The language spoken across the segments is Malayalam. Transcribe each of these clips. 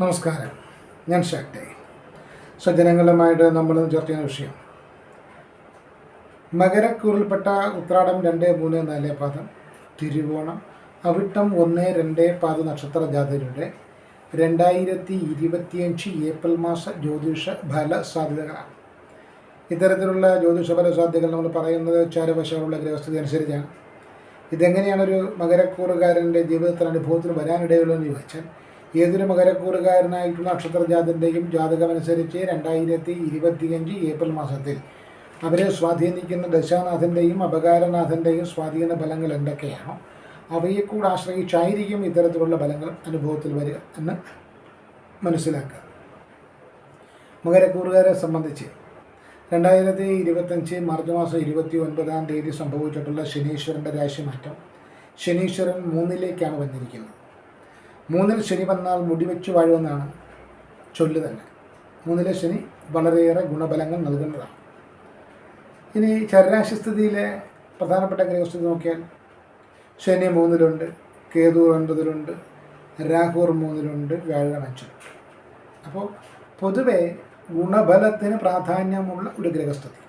നമസ്കാരം. ഞാൻ ഷാക്ടെ സജ്ജനങ്ങളുമായിട്ട് നമ്മൾ ചർച്ച ചെയ്യുന്ന വിഷയം. മകരക്കൂറിൽപ്പെട്ട ഉത്രാടം രണ്ട് മൂന്ന് നാല് പാദം തിരുവോണം അവിട്ടം ഒന്ന് രണ്ട് പാദ നക്ഷത്ര ജാതകരുടെ രണ്ടായിരത്തി ഇരുപത്തിയഞ്ച് ഏപ്രിൽ മാസ ജ്യോതിഷ ഫല സാധ്യതകളാണ്. ഇത്തരത്തിലുള്ള ജ്യോതിഷ ഫല സാധ്യതകൾ നമ്മൾ പറയുന്നത് ചാരവശമുള്ള ഗ്രഹസ്ഥിതി അനുസരിച്ചാണ്. ഇതെങ്ങനെയാണ് ഒരു മകരക്കൂറുകാരന്റെ ജീവിതത്തിൽ അനുഭവത്തിൽ വരാനിടയുള്ളതെന്ന് ചോദിച്ചാൽ ഏതൊരു മകരക്കൂറുകാരനായിട്ടുള്ള നക്ഷത്രജാതന്റെയും ജാതകമനുസരിച്ച് രണ്ടായിരത്തി ഇരുപത്തിയഞ്ച് ഏപ്രിൽ മാസത്തിൽ അവരെ സ്വാധീനിക്കുന്ന ദശാനാഥന്റെയും അപകാരനാഥന്റെയും സ്വാധീന ഫലങ്ങൾ എന്തൊക്കെയാണോ അവയെ കൂടെ ആശ്രയിച്ചായിരിക്കും ഇത്തരത്തിലുള്ള ഫലങ്ങൾ അനുഭവത്തിൽ വരിക എന്ന് മനസ്സിലാക്കുക. മകരക്കൂറുകാരെ സംബന്ധിച്ച് രണ്ടായിരത്തി ഇരുപത്തഞ്ച് മാർച്ച് മാസം ഇരുപത്തി ഒൻപതാം തീയതി സംഭവിച്ചിട്ടുള്ള ശനീശ്വരന്റെ രാശിമാറ്റം. ശനീശ്വരൻ മൂന്നിലേക്കാണ് വന്നിരിക്കുന്നത്. മൂന്നിൽ ശനി വന്നാൽ മുടിവെച്ച് വാഴുമെന്നാണ് ചൊല്ല് തന്നെ മൂന്നിലെ ശനി വളരെയേറെ ഗുണബലങ്ങൾ നൽകുന്നതാണ്. ഇനി ചരരാശിസ്ഥിതിയിലെ പ്രധാനപ്പെട്ട ഗ്രഹസ്ഥിതി നോക്കിയാൽ ശനി മൂന്നിലുണ്ട് കേതു ഒൻപതിലുണ്ട് രാഹുർ മൂന്നിലുണ്ട് വ്യാഴം അഞ്ചിലുണ്ട്. അപ്പോൾ പൊതുവേ ഗുണബലത്തിന് പ്രാധാന്യമുള്ള ഒരു ഗ്രഹസ്ഥിതി.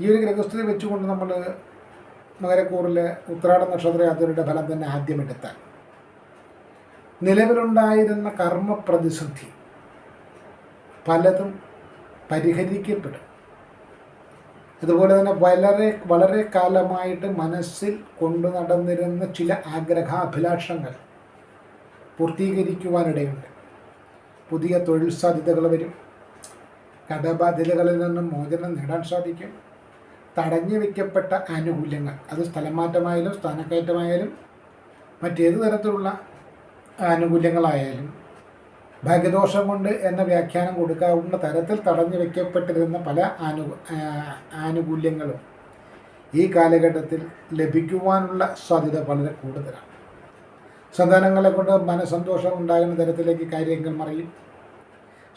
ഈ ഒരു ഗ്രഹസ്ഥിതി വെച്ചുകൊണ്ട് നമ്മൾ മകരക്കൂറിലെ ഉത്രാട നക്ഷത്ര യാത്രയുടെ ഫലം തന്നെ ആദ്യം എടുത്താൽ നിലവിലുണ്ടായിരുന്ന കർമ്മ പ്രതിസന്ധി പലതും പരിഹരിക്കപ്പെടും. അതുപോലെ തന്നെ വളരെ വളരെ കാലമായിട്ട് മനസ്സിൽ കൊണ്ടു നടന്നിരുന്ന ചില ആഗ്രഹാഭിലാഷങ്ങൾ പൂർത്തീകരിക്കുവാനിടയുണ്ട്. പുതിയ തൊഴിൽ സാധ്യതകൾ വരും. കടബാധ്യതകളിൽ നിന്നും മോചനം നേടാൻ സാധിക്കും. തടഞ്ഞു വയ്ക്കപ്പെട്ട ആനുകൂല്യങ്ങൾ അത് സ്ഥലമാറ്റമായാലും സ്ഥാനക്കയറ്റമായാലും മറ്റേത് തരത്തിലുള്ള ആനുകൂല്യങ്ങളായാലും ഭാഗ്യദോഷം കൊണ്ട് എന്ന വ്യാഖ്യാനം കൊടുക്കാവുന്ന തരത്തിൽ തടഞ്ഞു വയ്ക്കപ്പെട്ടിരുന്ന പല ആനു ആനുകൂല്യങ്ങളും ഈ കാലഘട്ടത്തിൽ ലഭിക്കുവാനുള്ള സാധ്യത വളരെ കൂടുതലാണ്. സന്താനങ്ങളെ കൊണ്ട് മനസന്തോഷം ഉണ്ടാകുന്ന തരത്തിലേക്ക് കാര്യങ്ങൾ മറിയും.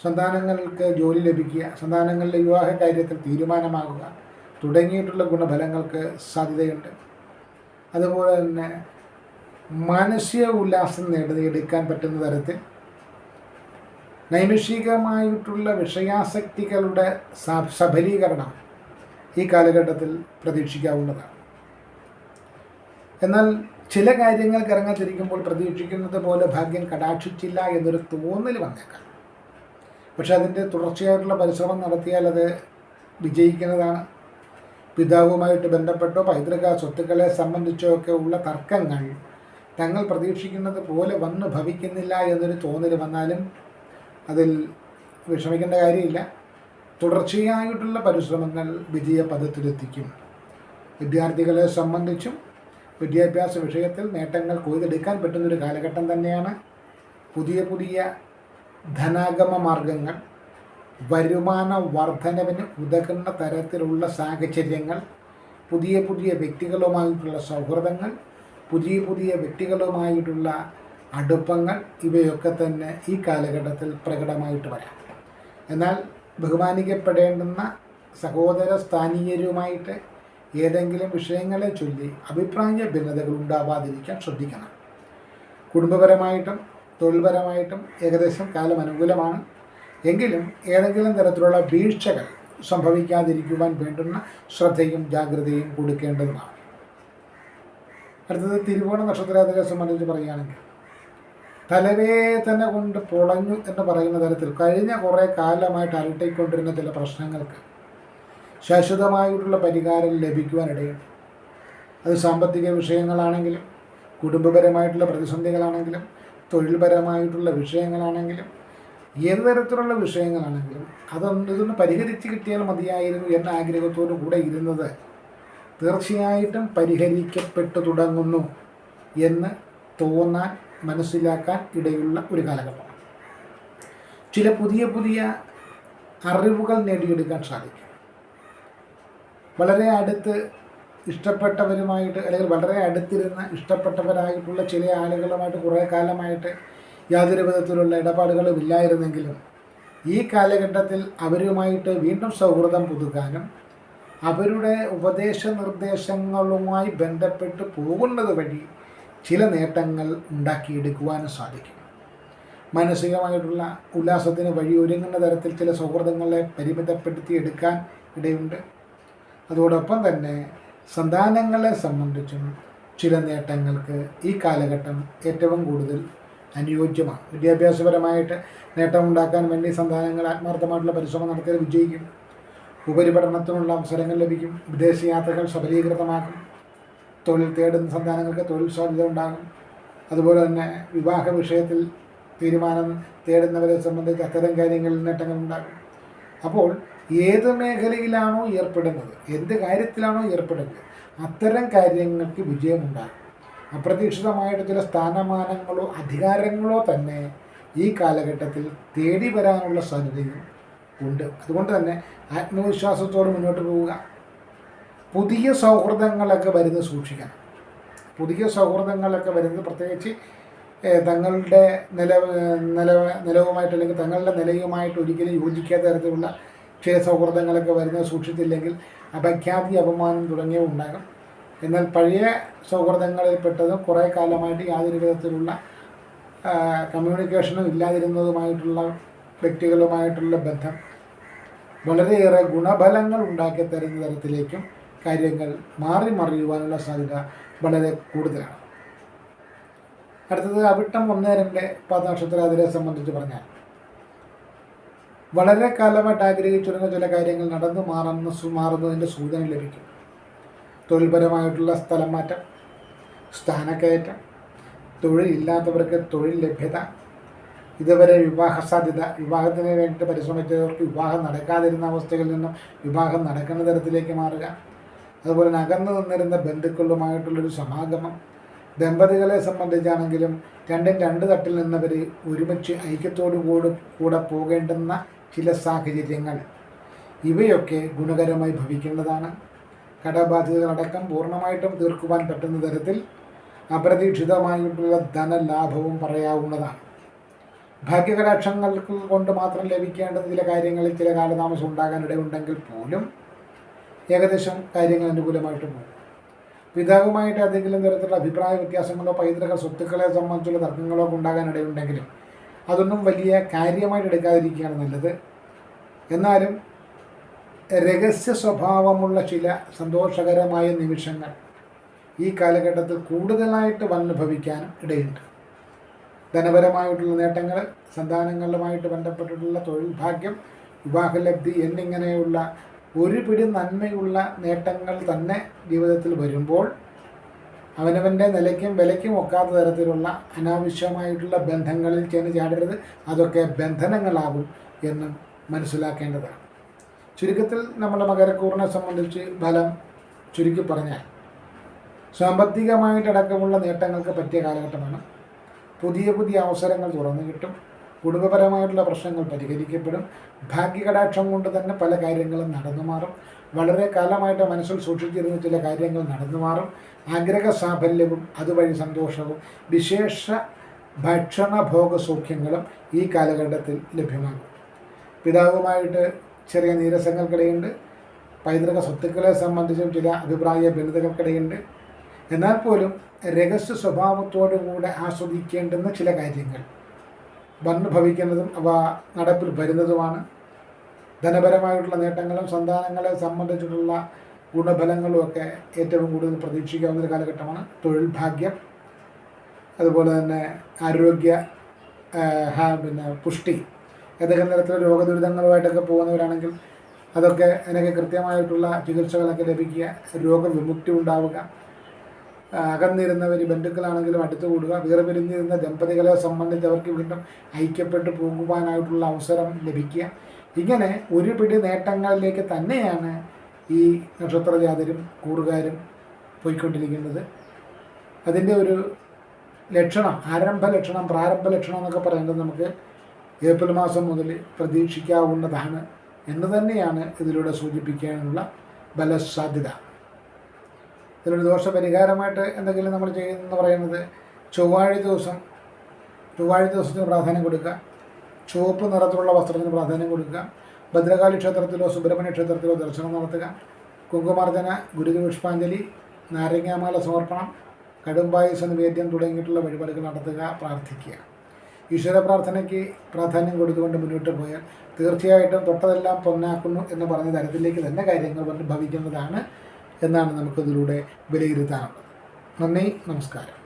സന്താനങ്ങൾക്ക് ജോലി ലഭിക്കുക സന്താനങ്ങളുടെ വിവാഹ കാര്യത്തിൽ തീരുമാനമാകുക തുടങ്ങിയിട്ടുള്ള ഗുണഫലങ്ങൾക്ക് സാധ്യതയുണ്ട്. അതുപോലെ തന്നെ മാനസിക ഉല്ലാസം നേടിയെടുക്കാൻ പറ്റുന്ന തരത്തിൽ നൈമിഷികമായിട്ടുള്ള വിഷയാസക്തികളുടെ സഫലീകരണം ഈ കാലഘട്ടത്തിൽ പ്രതീക്ഷിക്കാവുന്നതാണ്. എന്നാൽ ചില കാര്യങ്ങൾ ഇറങ്ങാതിരിക്കുമ്പോൾ പ്രതീക്ഷിക്കുന്നത് പോലെ ഭാഗ്യം കടാക്ഷിച്ചില്ല എന്നൊരു തോന്നൽ വന്നേക്കാം. പക്ഷെ അതിന്റെ തുടർച്ചയായിട്ടുള്ള പരിശ്രമം നടത്തിയാൽ അത് വിജയിക്കുന്നതാണ്. പിതാവുമായിട്ട് ബന്ധപ്പെട്ടോ പൈതൃക സ്വത്തുക്കളെ സംബന്ധിച്ചോ ഒക്കെ ഉള്ള തർക്കങ്ങൾ തങ്ങൾ പ്രതീക്ഷിക്കുന്നത് പോലെ വന്നു ഭവിക്കുന്നില്ല എന്നൊരു തോന്നൽ വന്നാലും അതിൽ വിഷമിക്കേണ്ട കാര്യമില്ല. തുടർച്ചയായിട്ടുള്ള പരിശ്രമങ്ങൾ വിജയപഥത്തിലെത്തിക്കും. വിദ്യാർത്ഥികളെ സംബന്ധിച്ചും വിദ്യാഭ്യാസ വിഷയത്തിൽ നേട്ടങ്ങൾ കൊയ്തെടുക്കാൻ പറ്റുന്നൊരു കാലഘട്ടം തന്നെയാണ്. പുതിയ പുതിയ ധനാഗമ മാർഗങ്ങൾ വരുമാന വർധനവിന് ഉതകുന്ന തരത്തിലുള്ള സാഹചര്യങ്ങൾ പുതിയ പുതിയ വ്യക്തികളുമായിട്ടുള്ള സൗഹൃദങ്ങൾ പുതിയ പുതിയ വ്യക്തികളുമായിട്ടുള്ള അടുപ്പങ്ങൾ ഇവയൊക്കെ തന്നെ ഈ കാലഘട്ടത്തിൽ പ്രകടമായിട്ട് വരാം. എന്നാൽ ബഹുമാനിക്കപ്പെടേണ്ടുന്ന സഹോദര സ്ഥാനീയരുമായിട്ട് ഏതെങ്കിലും വിഷയങ്ങളെ ചൊല്ലി അഭിപ്രായ ഭിന്നതകൾ ഉണ്ടാവാതിരിക്കാൻ ശ്രദ്ധിക്കണം. കുടുംബപരമായിട്ടും തൊഴിൽപരമായിട്ടും ഏകദേശം കാലം അനുകൂലമാണ്. എങ്കിലും ഏതെങ്കിലും തരത്തിലുള്ള വീഴ്ചകൾ സംഭവിക്കാതിരിക്കുവാൻ വേണ്ടുന്ന ശ്രദ്ധയും ജാഗ്രതയും കൊടുക്കേണ്ടതുമാണ്. അടുത്തത് തിരുവോണ നക്ഷത്രത്തെ സംബന്ധിച്ച് പറയുകയാണെങ്കിൽ. തന്നെ കൊണ്ട് പൊളഞ്ഞു എന്ന് പറയുന്ന തരത്തിൽ കഴിഞ്ഞ കുറേ കാലമായിട്ട് അലട്ടിക്കൊണ്ടിരുന്ന ചില പ്രശ്നങ്ങൾക്ക് ശാശ്വതമായിട്ടുള്ള പരിഹാരം ലഭിക്കുവാനിടയുണ്ട്. അത് സാമ്പത്തിക വിഷയങ്ങളാണെങ്കിലും കുടുംബപരമായിട്ടുള്ള പ്രതിസന്ധികളാണെങ്കിലും തൊഴിൽപരമായിട്ടുള്ള വിഷയങ്ങളാണെങ്കിലും ഏത് തരത്തിലുള്ള വിഷയങ്ങളാണെങ്കിലും അതൊന്ന് ഇതൊന്ന് പരിഹരിച്ച് കിട്ടിയാൽ മതിയായിരുന്നു എന്ന ആഗ്രഹത്തോടു കൂടെ ഇരുന്നത് തീർച്ചയായിട്ടും പരിഹരിക്കപ്പെട്ടു തുടങ്ങുന്നു എന്ന് തോന്നാൻ മനസ്സിലാക്കാൻ ഇടയുള്ള ഒരു കാലഘട്ടമാണ്. ചില പുതിയ പുതിയ അറിവുകൾ നേടിയെടുക്കാൻ സാധിക്കും. വളരെ അടുത്ത് ഇഷ്ടപ്പെട്ടവരുമായിട്ട് അല്ലെങ്കിൽ വളരെ അടുത്തിരുന്ന ഇഷ്ടപ്പെട്ടവരായിട്ടുള്ള ചില ആളുകളുമായിട്ട് കുറേ കാലമായിട്ട് യാതൊരു വിധത്തിലുള്ള ഇടപാടുകളും ഇല്ലായിരുന്നെങ്കിലും ഈ കാലഘട്ടത്തിൽ അവരുമായിട്ട് വീണ്ടും സൗഹൃദം പുതുക്കാനും അവരുടെ ഉപദേശ നിർദ്ദേശങ്ങളുമായി ബന്ധപ്പെട്ട് പോകുന്നത് വഴി ചില നേട്ടങ്ങൾ ഉണ്ടാക്കിയെടുക്കുവാനും സാധിക്കും. മാനസികമായിട്ടുള്ള ഉല്ലാസത്തിന് വഴിയൊരുങ്ങുന്ന തരത്തിൽ ചില സൗഹൃദങ്ങളെ പരിമിതപ്പെടുത്തി എടുക്കാൻ ഇടയുണ്ട്. അതോടൊപ്പം തന്നെ സന്താനങ്ങളെ സംബന്ധിച്ചും ചില നേട്ടങ്ങൾക്ക് ഈ കാലഘട്ടം ഏറ്റവും കൂടുതൽ അനുയോജ്യമാണ്. വിദ്യാഭ്യാസപരമായിട്ട് നേട്ടമുണ്ടാക്കാൻ വേണ്ടി സന്താനങ്ങൾ ആത്മാർത്ഥമായിട്ടുള്ള പരിശ്രമം നടത്തിയാൽ വിജയിക്കും. ഉപരിപഠനത്തിനുള്ള അവസരങ്ങൾ ലഭിക്കും. വിദേശ യാത്രകൾ സബലീകൃതമാക്കും. തൊഴിൽ തേടുന്ന സന്താനങ്ങൾക്ക് തൊഴിൽ സാധ്യത ഉണ്ടാകും. അതുപോലെ തന്നെ വിവാഹ വിഷയത്തിൽ തീരുമാനം തേടുന്നവരെ സംബന്ധിച്ച് അത്തരം കാര്യങ്ങളിൽ നേട്ടങ്ങൾ ഉണ്ടാകും. അപ്പോൾ ഏത് മേഖലയിലാണോ ഏർപ്പെടുന്നത് എന്ത് കാര്യത്തിലാണോ ഏർപ്പെടുന്നത് അത്തരം കാര്യങ്ങൾക്ക് വിജയമുണ്ടാകും. അപ്രതീക്ഷിതമായിട്ട് ചില സ്ഥാനമാനങ്ങളോ അധികാരങ്ങളോ തന്നെ ഈ കാലഘട്ടത്തിൽ തേടി വരാനുള്ള സാധ്യതയും ഉണ്ട്. അതുകൊണ്ട് തന്നെ ആത്മവിശ്വാസത്തോടെ മുന്നോട്ട് പോവുക. പുതിയ സൗഹൃദങ്ങളൊക്കെ വരുന്നത് സൂക്ഷിക്കണം. പുതിയ സൗഹൃദങ്ങളൊക്കെ വരുന്നത് പ്രത്യേകിച്ച് തങ്ങളുടെ നില നില നിലവുമായിട്ട് അല്ലെങ്കിൽ തങ്ങളുടെ നിലയുമായിട്ട് ഒരിക്കലും യോജിക്കാത്ത തരത്തിലുള്ള ചില സൗഹൃദങ്ങളൊക്കെ വരുന്നത് സൂക്ഷിച്ചില്ലെങ്കിൽ അപഖ്യാതി അപമാനം തുടങ്ങിയവ ഉണ്ടാകും. എന്നാൽ പഴയ സൗഹൃദങ്ങളിൽപ്പെട്ടതും കുറേ കാലമായിട്ട് യാതൊരു വിധത്തിലുള്ള കമ്മ്യൂണിക്കേഷനും ഇല്ലാതിരുന്നതുമായിട്ടുള്ള വ്യക്തികളുമായിട്ടുള്ള ബന്ധം വളരെയേറെ ഗുണഫലങ്ങൾ ഉണ്ടാക്കി തരുന്ന തരത്തിലേക്കും കാര്യങ്ങൾ മാറി മറിയുവാനുള്ള സാധ്യത വളരെ കൂടുതലാണ്. അടുത്തത് അവിട്ടം ഒന്ന് രണ്ട് പാദനക്ഷത്രാതിരെ സംബന്ധിച്ച് പറഞ്ഞാൽ വളരെ കാലമായിട്ട് ആഗ്രഹിച്ചിരുന്ന ചില കാര്യങ്ങൾ നടന്നു മാറുന്ന മാറുന്നതിന്റെ സൂചന ലഭിക്കും. തൊഴിൽപരമായിട്ടുള്ള സ്ഥലം മാറ്റം സ്ഥാനക്കയറ്റം തൊഴിലില്ലാത്തവർക്ക് തൊഴിൽ ലഭ്യത ഇതുവരെ വിവാഹ സാധ്യത വിവാഹത്തിന് വേണ്ടിയിട്ട് പരിശ്രമിച്ചവർക്ക് വിവാഹം നടക്കാതിരുന്ന അവസ്ഥയിൽ നിന്നും വിവാഹം നടക്കുന്ന തരത്തിലേക്ക് മാറുക. അതുപോലെ അകന്നു നിന്നിരുന്ന ബന്ധുക്കളുമായിട്ടുള്ളൊരു സമാഗമം. ദമ്പതികളെ സംബന്ധിച്ചാണെങ്കിലും രണ്ടും രണ്ട് തട്ടിൽ നിന്നവർ ഒരുമിച്ച് ഐക്യത്തോടു കൂടി കൂടെ പോകേണ്ടുന്ന ചില സാഹചര്യങ്ങൾ. ഇവയൊക്കെ ഗുണകരമായി ഭവിക്കേണ്ടതാണ് കടബാധ്യതകളടക്കം പൂർണമായിട്ടും തീർക്കുവാൻ പറ്റുന്ന തരത്തിൽ അപ്രതീക്ഷിതമായിട്ടുള്ള ധനലാഭവും പറയാവുന്നതാണ്. ഭാഗ്യകടാക്ഷങ്ങൾക്ക് കൊണ്ട് മാത്രം ലഭിക്കേണ്ടത് ചില കാര്യങ്ങളിൽ ചില കാലതാമസം ഉണ്ടാകാനിടയുണ്ടെങ്കിൽ പോലും ഏകദേശം കാര്യങ്ങൾ അനുകൂലമായിട്ട് പോകും. പിതാവുമായിട്ട് ഏതെങ്കിലും തരത്തിലുള്ള അഭിപ്രായ വ്യത്യാസങ്ങളോ പൈതൃക സ്വത്തുക്കളെ സംബന്ധിച്ചുള്ള തർക്കങ്ങളോ ഉണ്ടാകാനിടയുണ്ടെങ്കിലും അതൊന്നും വലിയ കാര്യമായിട്ട് എടുക്കാതിരിക്കുകയാണ് നല്ലത്. എന്നാലും രഹസ്യ സ്വഭാവമുള്ള ചില സന്തോഷകരമായ നിമിഷങ്ങൾ ഈ കാലഘട്ടത്തിൽ കൂടുതലായിട്ട് വന്നുഭവിക്കാൻ ഇടയുണ്ട്. ധനപരമായിട്ടുള്ള നേട്ടങ്ങൾ സന്താനങ്ങളുമായിട്ട് ബന്ധപ്പെട്ടിട്ടുള്ള തൊഴിൽ ഭാഗ്യം വിവാഹലബ്ധി എന്നിങ്ങനെയുള്ള ഒരു പിടി നന്മയുള്ള നേട്ടങ്ങൾ തന്നെ ജീവിതത്തിൽ വരുമ്പോൾ അവനവന്റെ നിലയ്ക്കും വിലയ്ക്കും ഒക്കാത്ത തരത്തിലുള്ള അനാവശ്യമായിട്ടുള്ള ബന്ധങ്ങളിൽ ചെന്ന് ചാടരുത്. അതൊക്കെ ബന്ധനങ്ങളാകും എന്നും മനസ്സിലാക്കേണ്ടതാണ്. ചുരുക്കത്തിൽ നമ്മുടെ മകരക്കൂറിനെ സംബന്ധിച്ച് ഫലം ചുരുക്കി പറഞ്ഞാൽ സാമ്പത്തികമായിട്ടടക്കമുള്ള നേട്ടങ്ങൾക്ക് പറ്റിയ കാലഘട്ടമാണ്. പുതിയ പുതിയ അവസരങ്ങൾ തുറന്നു കിട്ടും. കുടുംബപരമായിട്ടുള്ള പ്രശ്നങ്ങൾ പരിഹരിക്കപ്പെടും. ഭാഗ്യകടാക്ഷം കൊണ്ട് തന്നെ പല കാര്യങ്ങളും നടന്നു മാറും. വളരെ കാലമായിട്ട് മനസ്സിൽ സൂക്ഷിച്ചിരുന്ന ചില കാര്യങ്ങൾ നടന്നു മാറും. ആഗ്രഹ സാഫല്യവും അതുവഴി സന്തോഷവും വിശേഷ ഭക്ഷണ ഭോഗ സൗഖ്യങ്ങളും ഈ കാലഘട്ടത്തിൽ ലഭ്യമാകും. പിതാവുമായിട്ട് ചെറിയ നീരസങ്ങൾക്കിടയുണ്ട്. പൈതൃക സ്വത്തുക്കളെ സംബന്ധിച്ചും ചില അഭിപ്രായ ഭിന്നതകൾക്കിടയുണ്ട്. എന്നാൽ പോലും രഹസ്യ സ്വഭാവത്തോടു കൂടെ ആസ്വദിക്കേണ്ടുന്ന ചില കാര്യങ്ങൾ. വന്നു ഭവിക്കുന്നതും അവ നടപ്പിൽ വരുന്നതുമാണ്. ധനപരമായിട്ടുള്ള നേട്ടങ്ങളും സന്താനങ്ങളെ സംബന്ധിച്ചിട്ടുള്ള ഗുണഫലങ്ങളും ഒക്കെ ഏറ്റവും കൂടുതൽ പ്രതീക്ഷിക്കാവുന്ന ഒരു കാലഘട്ടമാണ് തൊഴിൽ ഭാഗ്യം. അതുപോലെ തന്നെ ആരോഗ്യ പിന്നെ പുഷ്ടി. ഏതൊക്കെ തരത്തിലുള്ള രോഗദുരിതങ്ങളുമായിട്ടൊക്കെ പോകുന്നവരാണെങ്കിൽ അതൊക്കെ അതിനൊക്കെ കൃത്യമായിട്ടുള്ള ചികിത്സകളൊക്കെ ലഭിക്കുക രോഗവിമുക്തി ഉണ്ടാവുക അകന്നിരുന്നവർ ബന്ധുക്കളാണെങ്കിലും അടുത്ത് കൂടുക വേർപിരിഞ്ഞിരുന്ന ദമ്പതികളെ സംബന്ധിച്ച് അവർക്ക് വീണ്ടും ഐക്യപ്പെട്ടു പോകുവാനായിട്ടുള്ള അവസരം ലഭിക്കുക. ഇങ്ങനെ ഒരു പിടി നേട്ടങ്ങളിലേക്ക് തന്നെയാണ് ഈ നക്ഷത്രജാതരും കൂറുകാരും പോയിക്കൊണ്ടിരിക്കുന്നത്. അതിന്റെ ഒരു ലക്ഷണം ആരംഭ ലക്ഷണം പ്രാരംഭ ലക്ഷണം എന്നൊക്കെ പറയുന്നത് നമുക്ക് ഏപ്രിൽ മാസം മുതൽ പ്രതീക്ഷിക്കാവുന്നതാണ് എന്ന് തന്നെയാണ് ഇതിലൂടെ സൂചിപ്പിക്കാനുള്ള ബലസാധ്യത. ഇതിനൊരു ദോഷപരിഹാരമായിട്ട് എന്തെങ്കിലും നമ്മൾ ചെയ്യുന്നതെന്ന് പറയുന്നത് ചൊവ്വാഴ്ച ദിവസം ചൊവ്വാഴ്ച ദിവസത്തിന് പ്രാധാന്യം കൊടുക്കുക. ചുവപ്പ് നിറത്തിലുള്ള വസ്ത്രത്തിന് പ്രാധാന്യം കൊടുക്കുക. ഭദ്രകാളി ക്ഷേത്രത്തിലോ സുബ്രഹ്മണ്യ ക്ഷേത്രത്തിലോ ദർശനം നടത്തുക. കുങ്കുമാർജന ഗുരുതി പുഷ്പാഞ്ജലി നാരങ്ങാമാല സമർപ്പണം കടുംബായുസ് നിവേദ്യം തുടങ്ങിയിട്ടുള്ള വഴിപാടുകൾ നടത്തുക പ്രാർത്ഥിക്കുക. ഈശ്വര പ്രാർത്ഥനയ്ക്ക് പ്രാധാന്യം കൊടുത്തുകൊണ്ട് മുന്നോട്ട് പോയാൽ തീർച്ചയായിട്ടും തൊട്ടതെല്ലാം പൊന്നാക്കുന്നു എന്ന് പറഞ്ഞ തരത്തിലേക്ക് തന്നെ കാര്യങ്ങൾ ഭവിക്കുന്നതാണ് എന്നാണ് നമുക്കതിലൂടെ വിലയിരുത്താനുള്ളത്. നന്ദി നമസ്കാരം.